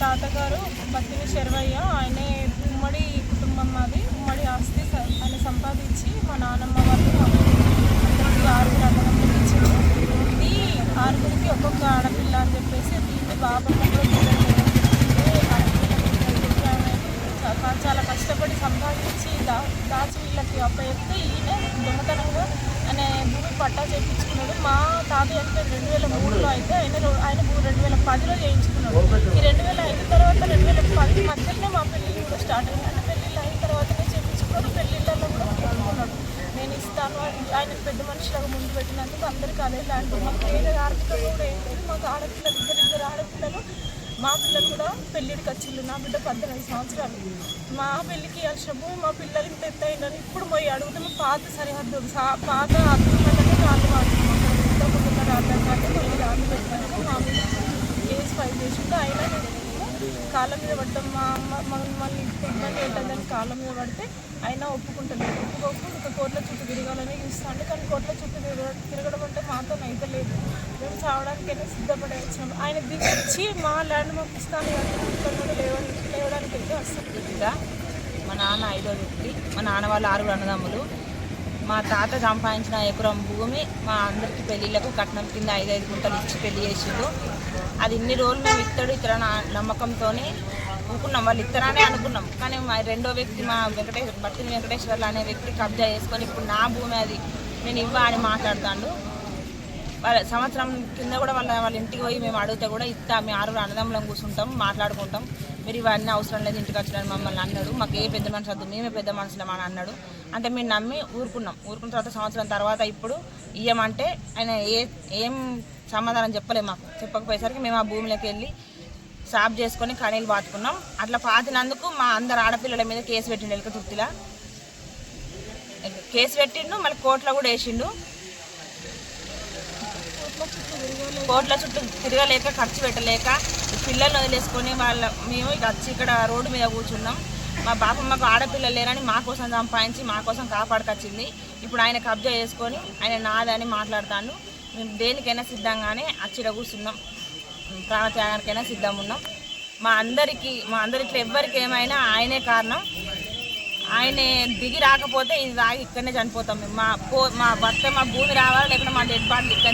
తాతగారు బత్తిని శర్వయ్య ఆయనే ఉమ్మడి కుటుంబం మాది. ఉమ్మడి ఆస్తి ఆయన సంపాదించి మా నాన్నమ్మ వాళ్ళు మాకు ఆరుగురు అన్నదమ్ములు ఇచ్చారు. ఇది ఆరుగురికి ఒక్కొక్క ఆడపిల్ల అని చెప్పేసి దీన్ని బాబమ్మ చాలా కష్టపడి సంపాదించి దా దాచి వీళ్ళకి అప్పచెప్తే ఈయన దొంగతనంగా ఆయన భూమి పట్టా చేయించుకున్నాడు. మా తాతయ్య అంటే రెండు వేల మూడులో అయితే ఆయన ఆయన రెండు వేల పదిలో చేయించుకున్నాడు. ఈ రెండు వేల ఐదు తర్వాత రెండు వేల పది మధ్యలోనే మా పెళ్ళిళ్ళు కూడా స్టార్ట్ అయింది అంటే పెళ్ళిళ్ళు అయిన తర్వాతనే చేయించుకున్నాడు. పెళ్ళిళ్ళలో కూడా ఒప్పుకున్నాడు నేను ఇస్తాను ఆయన పెద్ద మనుషులకు ముందు పెట్టినందుకు అందరికీ అదే ల్యాండ్ మాకు వేరే ఆడపిల్లలు కూడా ఏం లేదు. మాకు ఆడపిల్లలు ఇద్దరు ఇద్దరు ఆడపిల్లలు. మా పిల్లలు కూడా పెళ్ళిడికి వచ్చిండు నా బిడ్డ పద్దెనిమిది సంవత్సరాలు. మా పెళ్ళికి వచ్చిన భూమి మా పిల్లలకి పెద్ద ఎత్తు ఇప్పుడు పోయి అడుగుతాము పాత సరిహద్దు సా- పాత హద్దులనే రాళ్ళు మా మీద కేసు కాళ్ళ మీద పడ్డాం మా అమ్మ మమ్మల్ని ఇబ్బంది పెట్టదని కాళ్ళ మీద పడితే అయినా ఒప్పుకుంటలేదు ఒప్పుకోకుండా ఇంకా కోట్ల చుట్టూ తిరగాలని చూస్తాను కానీ కోట్ల చుట్టూ తిరగ తిరగడం అంటే మాతో అయితే లేదు మేము చావడానికైనా సిద్ధపడే వచ్చాము ఆయన దిగొచ్చి మా ల్యాండ్ మాకు ఇస్తాను కానీ లేవడానికి అయితే వస్తాం మా నాన్న ఐదో వ్యక్తి మా నాన్న వాళ్ళు ఆరుగురు అన్నదమ్ములు. మా తాత సంపాదించిన ఎకరం భూమి మా అందరికీ పెళ్ళిళ్ళకు కట్నం కింద ఐదు ఐదు గుంటలు ఇచ్చి పెళ్ళి చేసిండు. అది ఇన్ని రోజులు మేము ఇత్తడు ఇతర నమ్మకంతోనే అనుకున్నాం. వాళ్ళు ఇత్తరానే అనుకున్నాం. కానీ మా రెండో వ్యక్తి మా వెంకటేశ్వర బత్తిని వెంకటేశ్వర్లు అనే వ్యక్తి కబ్జా చేసుకొని ఇప్పుడు నా భూమి అది. నేను ఇవ్వ అని మాట్లాడుతాడు. వాళ్ళ సంవత్సరం కింద కూడా వాళ్ళ వాళ్ళ ఇంటికి పోయి మేము అడిగితే కూడా ఇస్తా మేము ఆరుగురు అన్నదమ్ములం కూర్చుంటాం మాట్లాడుకుంటాం. మీరు ఇవన్నీ అవసరం లేదు ఇంటికి వచ్చిన మమ్మల్ని అన్నాడు. మాకు ఏ పెద్ద మనిషి వద్దు మేమే పెద్ద మనుషులం అని అన్నాడు. అంటే మేము నమ్మి ఊరుకున్నాం. ఊరుకున్న తర్వాత సంవత్సరం తర్వాత ఇప్పుడు ఇయ్యమంటే ఆయన ఏ ఏం సమాధానం చెప్పలే మాకు. చెప్పకపోయేసరికి మేము ఆ భూమిలోకి వెళ్ళి సాఫ్ చేసుకొని కనీలు పాతుకున్నాం. అట్లా పాతినందుకు మా అందరు ఆడపిల్లల మీద కేసు పెట్టిండు ఎలక తుర్తిలా కేసు పెట్టిండు మళ్ళీ కోర్టులో కూడా వేసిండు. కోట్ల చుట్టూ తిరగలేక ఖర్చు పెట్టలేక పిల్లల్ని వదిలేసుకొని వాళ్ళ మేము ఇక వచ్చి ఇక్కడ రోడ్డు మీద కూర్చున్నాం. మా బాపమ్మకు ఆడపిల్లలు లేరని మా కోసం సంపాదించి మా కోసం కాపాడుకొచ్చింది. ఇప్పుడు ఆయన కబ్జా చేసుకొని ఆయన నాదని మాట్లాడతాను మేము దేనికైనా సిద్ధంగానే అచ్చిడ కూర్చున్నాం. ప్రాణత్యాగానికైనా సిద్ధంగా ఉన్నాం. మా అందరికీ మా అందరిట్లో ఎవ్వరికి ఏమైనా ఆయనే కారణం. ఆయన దిగి రాకపోతే ఇది రాగి ఇక్కడనే చనిపోతాం మేము. మా పో మా భర్త మా భూమి రావాలి లేకుంటే మా డెడ్ బాడీ ఇక్కడ